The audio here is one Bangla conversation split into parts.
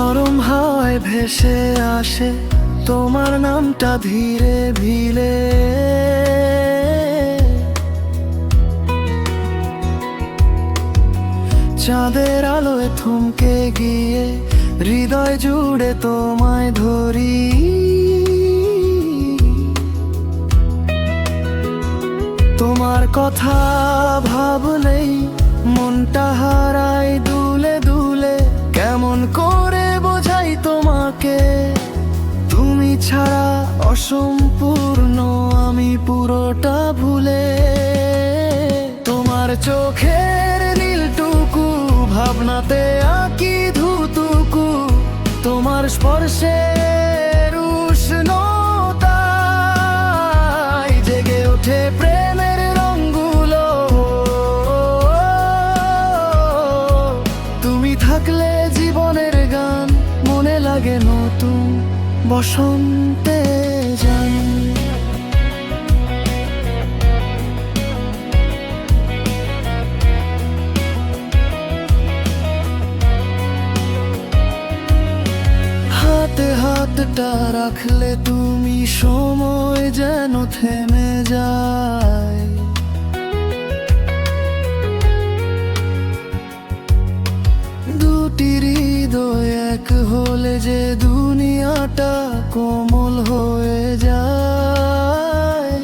নরম হাওয়ায় ভেসে আসে তোমার নামটা ধীরে ভিলে চাঁদের আলোয় থমকে গিয়ে হৃদয় জুড়ে তোমায় ধরি। তোমার কথা ভাবলে অসম্পূর্ণ, আমি পুরোটা ভুলে। তোমার চোখের নীলটুকু, ভাবনাতে আঁকি ধুতুকু। তোমার উষ্ণতায় জেগে ওঠে প্রেমের রঙগুলো তুমি থাকলে জীবনের গান, মনে লাগে নতুন। বসন্তে যান হাতে হাতটা রাখলে তুমি সময় যেন থেমে যায়। দুটি হৃদয় এক হলে যে দুনিয়াটা কোমল হয়ে যায়।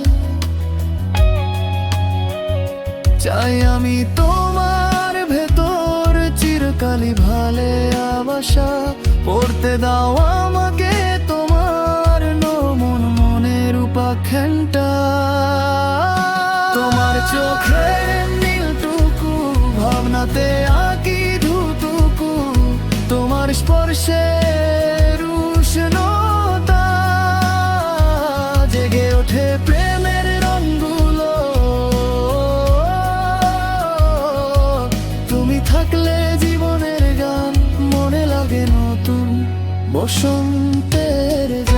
চাই আমি তোমার ভেতর চিরকালি ভালে আবাসা। পড়তে দাও আমাকে তোমার নমন মনের উপাখ্যানটা। তোমার চোখে নীলটুকু, ভাবনাতে আঁকি ধুতুকু। তোমার স্পর্শের শুনলে জীবনের গান মনে লাগে নতুন বসন্তের গান